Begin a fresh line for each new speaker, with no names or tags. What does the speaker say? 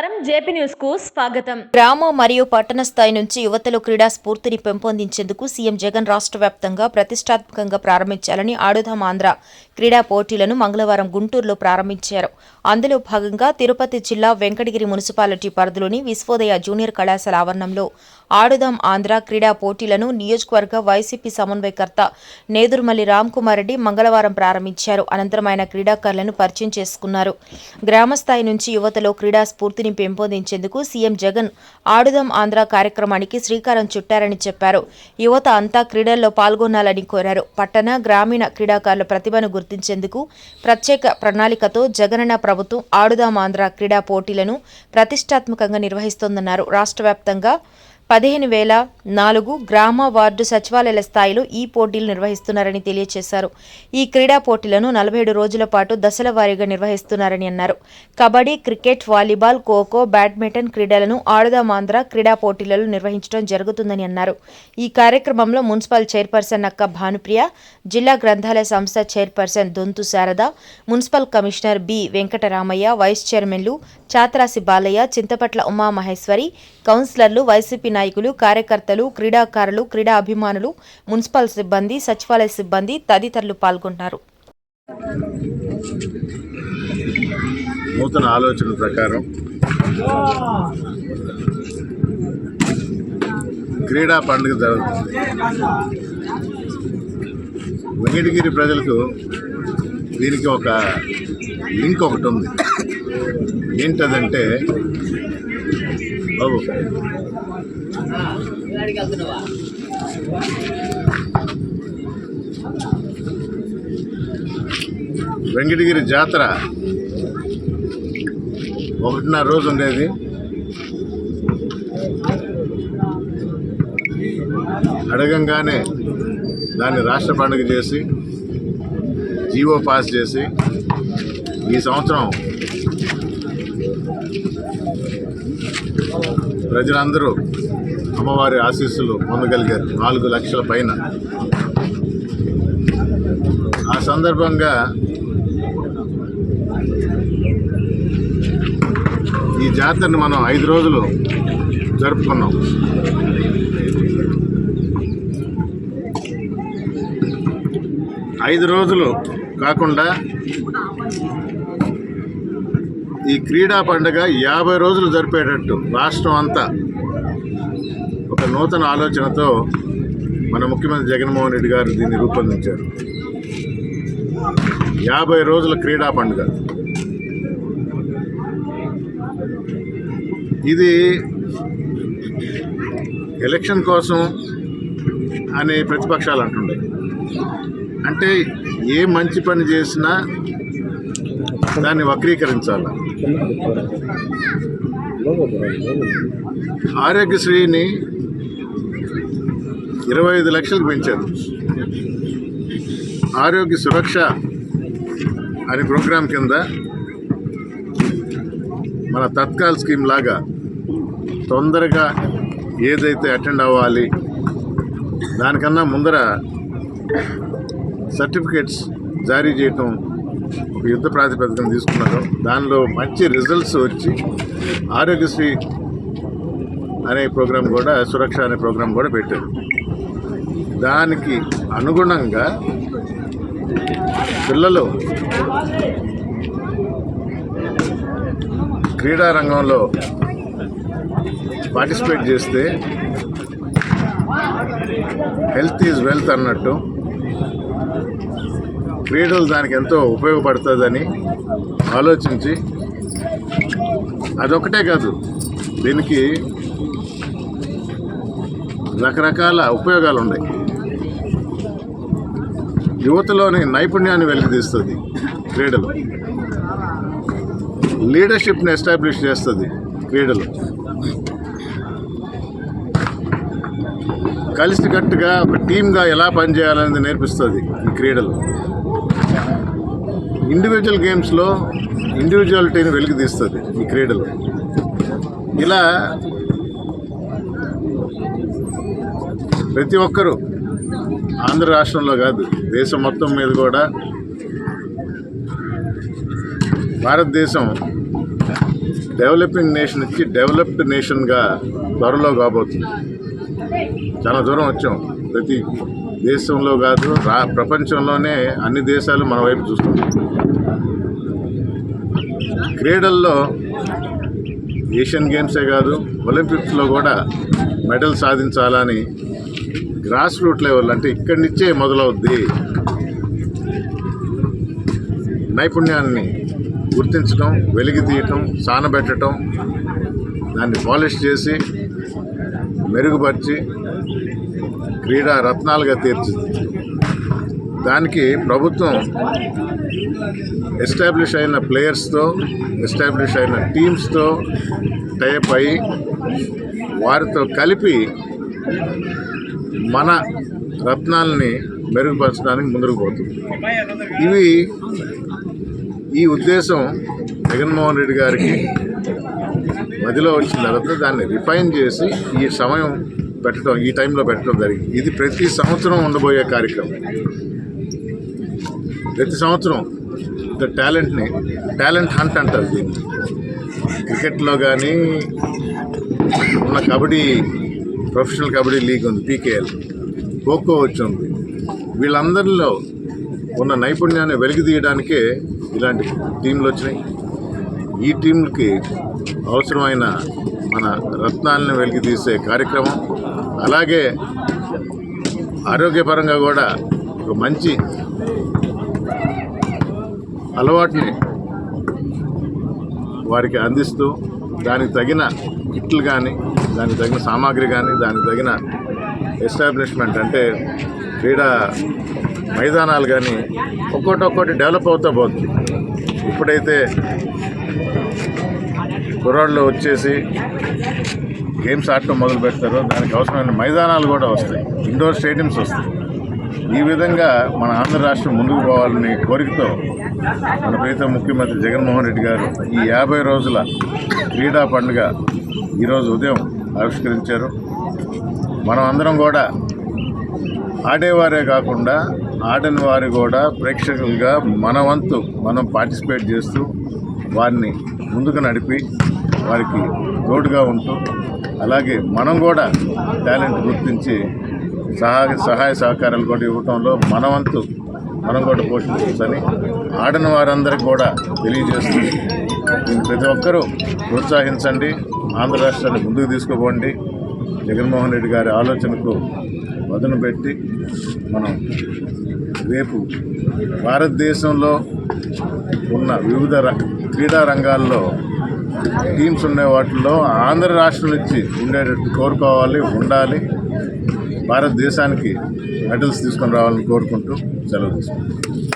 பிரகாரம் జేపీ న్యూస్కు స్వాగతం.
గ్రామ మరియు పట్టణ స్థాయి నుంచి యువతలో క్రీడా స్ఫూర్తిని పెంపొందించేందుకు సీఎం జగన్ రాష్ట్ర వ్యాప్తంగా ప్రతిష్టాత్మకంగా ప్రారంభించాలని ఆడుదాం ఆంధ్ర క్రీడా పోటీలను మంగళవారం గుంటూరులో ప్రారంభించారు. అందులో భాగంగా తిరుపతి జిల్లా వెంకటగిరి మున్సిపాలిటీ పరిధిలోని విశ్వోదయ జూనియర్ కళాశాల ఆవరణంలో ఆడుదాం ఆంధ్ర క్రీడా పోటీలను నియోజకవర్గ వైసీపీ సమన్వయకర్త నేదురుమల్లి రామ్కుమార్ రెడ్డి మంగళవారం ప్రారంభించారు. అనంతరం ఆయన క్రీడాకారులను పరిచయం చేసుకున్నారు. గ్రామ స్థాయి నుంచి యువతలో క్రీడా స్ఫూర్తిని పెంపొందించేందుకు సీఎం జగన్ ఆడుదాం ఆంధ్ర కార్యక్రమానికి శ్రీకారం చుట్టారని చెప్పారు. యువత అంతా క్రీడల్లో పాల్గొనాలని కోరారు. పట్టణ గ్రామీణ క్రీడాకారుల ప్రతిభను గుర్తించేందుకు ప్రత్యేక ప్రణాళికతో జగనన్న ప్రభుత్వం ఆడుదాం ఆంధ్ర క్రీడా పోటీలను ప్రతిష్టాత్మకంగా నిర్వహిస్తోందన్నారు. రాష్ట్ర వ్యాప్తంగా పదిహేను వేల నాలుగు గ్రామ వార్డు సచివాలయాల స్థాయిలో ఈ పోటీలు నిర్వహిస్తున్నారని తెలియజేశారు ఈ క్రీడా పోటీలను నలభై ఏడు రోజుల పాటు దశల వారీగా నిర్వహిస్తున్నారని అన్నారు. Kabaddi cricket volleyball khokho badminton క్రీడలను ఆడదామాంధ్ర క్రీడా పోటీలలో నిర్వహించడం జరుగుతుందని అన్నారు. ఈ కార్యక్రమంలో మున్సిపల్ చైర్పర్సన్ అక్క భానుప్రియ జిల్లా గ్రంథాలయ సంస్థ chairperson Donthu Sharada municipal commissioner B Venkataramaiah vice చైర్మన్లు చాతరాసి బాలయ్య చింతపట్ల ఉమామహేశ్వరి కౌన్సిలర్లు వైసీపీ నాయకులు కార్యకర్తలు క్రీడాకారులు క్రీడా అభిమానులు మున్సిపల్ సిబ్బంది సచివాలయ సిబ్బంది తదితరులు పాల్గొన్నారు
నూతన ఆలోచన ప్రకారం క్రీడా పండుగ జరుగుతుంది. వెంకటగిరి ప్రజలకు దీనికి ఒక లింక్ ఒకటి ఉంది. ఏంటదంటే బాబు వెంకటగిరి జాతర ఒకటిన్నర రోజు ఉండేది. అడగంగానే దాన్ని రాష్ట్ర పండుగ చేసి జీవో పాస్ చేసి ఈ సంవత్సరం ప్రజలందరూ అమ్మవారి ఆశీస్సులు పొందగలిగారు. నాలుగు లక్షల పైన. ఆ సందర్భంగా ఈ జాతరని మనం ఐదు రోజులు జరుపుకున్నాం. ఐదు రోజులు కాకుండా ఈ క్రీడా పండుగ యాభై రోజులు జరిపేటట్టు రాష్ట్రం అంతా. ఒక నూతన ఆలోచనతో మన ముఖ్యమంత్రి జగన్మోహన్ రెడ్డి గారు దీన్ని రూపొందించారు. యాభై రోజుల క్రీడా పండుగ. ఇది ఎలక్షన్ కోసం అని ప్రతిపక్షాలు అంటుండే. అంటే ఏ మంచి పని చేసినా దాన్ని వక్రీకరించాలి? ఆరోగ్యశ్రీని ఇరవై ఐదు లక్షలకు పెంచారు. ఆరోగ్య సురక్ష అనే ప్రోగ్రాం కింద మన తత్కాల్ స్కీమ్ లాగా తొందరగా ఏదైతే అటెండ్ అవ్వాలి దానికన్నా ముందర సర్టిఫికేట్స్ జారీ చేయటం యుద్ధ ప్రాతిపదికన తీసుకున్నారు దానిలో మంచి రిజల్ట్స్ వచ్చి ఆరోగ్యశ్రీ అనే ప్రోగ్రాం కూడా సురక్ష అనే ప్రోగ్రాం కూడా పెట్టారు దానికి అనుగుణంగా పిల్లలు క్రీడా రంగంలో పార్టిసిపేట్ చేస్తే హెల్త్ ఈజ్ వెల్త్ అన్నట్టు క్రీడలు దానికి ఎంతో ఉపయోగపడుతుందని ఆలోచించి అదొకటే కాదు దీనికి రకరకాల ఉపయోగాలు ఉన్నాయి యువతలోని నైపుణ్యాన్ని వెలికితీస్తుంది క్రీడలు. లీడర్షిప్ని ఎస్టాబ్లిష్ చేస్తుంది క్రీడలు. కలిసికట్టుగా ఒక టీమ్గా ఎలా పనిచేయాలనేది నేర్పిస్తుంది ఈ క్రీడలు. ఇండివిజువల్ గేమ్స్లో ఇండివిజువాలిటీని వెలికితీస్తుంది ఈ క్రీడలు. ఇలా ప్రతి ఒక్కరూ ఆంధ్ర రాష్ట్రంలో కాదు దేశం మొత్తం మీద కూడా భారతదేశం డెవలపింగ్ నేషన్ ఇచ్చి డెవలప్డ్ నేషన్గా త్వరలో కాబోతుంది చాలా దూరం వచ్చాం. ప్రతి దేశంలో కాదు రా ప్రపంచంలోనే అన్ని దేశాలు మన వైపు చూస్తున్నాయి క్రీడల్లో ఏషియన్ గేమ్సే కాదు ఒలింపిక్స్లో కూడా మెడల్ సాధించాలని గ్రాస్ రూట్ లెవెల్ అంటే ఇక్కడి నుంచే మొదలవుద్ది. నైపుణ్యాన్ని గుర్తించడం వెలికి తీయటం సానబెట్టడం దాన్ని పాలిష్ చేసి మెరుగుపరిచి క్రీడా రత్నాలుగా తీర్చింది. దానికి ప్రభుత్వం ఎస్టాబ్లిష్ అయిన ప్లేయర్స్తో ఎస్టాబ్లిష్ అయిన టీమ్స్తో టైప్ అయ్యి వారితో కలిపి మన రత్నాలని మెరుగుపరచడానికి ముందుకు పోతుంది. ఇవి ఈ ఉద్దేశం జగన్మోహన్ రెడ్డి గారికి. మధ్యలో వచ్చిన తర్వాత దాన్ని రిఫైన్ చేసి ఈ సమయం పెట్టడం ఈ టైంలో పెట్టడం జరిగింది. ఇది ప్రతి సంవత్సరం ఉండబోయే కార్యక్రమం. ప్రతి సంవత్సరం ద టాలెంట్ని టాలెంట్ హంట్ అంటారు దీన్ని. క్రికెట్లో కానీ ఉన్న కబడ్డీ ప్రొఫెషనల్ కబడ్డీ లీగ్ ఉంది పీకేఎల్. ఖోఖో వచ్చింది వీళ్ళందరిలో ఉన్న నైపుణ్యాన్ని వెలికితీయడానికే ఇలాంటి టీంలు వచ్చినాయి. ఈ టీంలకి అవసరమైన మన రత్నాలను వెలికి తీసే కార్యక్రమం అలాగే ఆరోగ్యపరంగా కూడా ఒక మంచి అలవాటుని వారికి అందిస్తూ దానికి తగిన కిట్లు కానీ దానికి తగిన సామాగ్రి కానీ దానికి తగిన ఎస్టాబ్లిష్మెంట్ అంటే క్రీడా మైదానాలు కానీ ఒక్కోటి ఒక్కోటి డెవలప్ అవుతా పోతుంది. ఇప్పుడైతే కుర్రాళ్ళు వచ్చేసి గేమ్స్ ఆడటం మొదలు పెడతారో దానికి అవసరమైన మైదానాలు కూడా వస్తాయి. ఇండోర్ స్టేడియంస్ వస్తాయి. ఈ విధంగా మన ఆంధ్ర రాష్ట్రం ముందుకు పోవాలనే కోరికతో మన ప్రీత ముఖ్యమంత్రి జగన్మోహన్ రెడ్డి గారు ఈ యాభై రోజుల క్రీడా పండుగ ఈరోజు ఉదయం ఆవిష్కరించారు. మనం అందరం కూడా ఆడేవారే కాకుండా ఆడని వారు కూడా ప్రేక్షకులుగా మన వంతు మనం పార్టిసిపేట్ చేస్తూ వారిని ముందుకు నడిపి వారికి తోడుగా ఉంటూ అలాగే మనం కూడా టాలెంట్ గుర్తించి సహాయ సహాయ సహకారాలు కూడా ఇవ్వటంలో మనవంతు మనం కూడా పోషించని ఆడిన వారందరికీ కూడా తెలియజేస్తుంది ప్రతి ఒక్కరూ ప్రోత్సహించండి ఆంధ్ర రాష్ట్రాన్ని ముందుకు తీసుకుపోండి. జగన్మోహన్ రెడ్డి గారి ఆలోచనకు వదన పెట్టి మనం రేపు భారతదేశంలో ఉన్న వివిధ ర- క్రీడా రంగాల్లో టీమ్స్ ఉండే వాటిల్లో ఆంధ్ర రాష్ట్రం నుంచి ఉండేటట్టు కోరుకోవాలి ఉండాలి. భారతదేశానికి మెడల్స్ తీసుకొని రావాలని కోరుకుంటూ సెలవు తీసుకుంటాం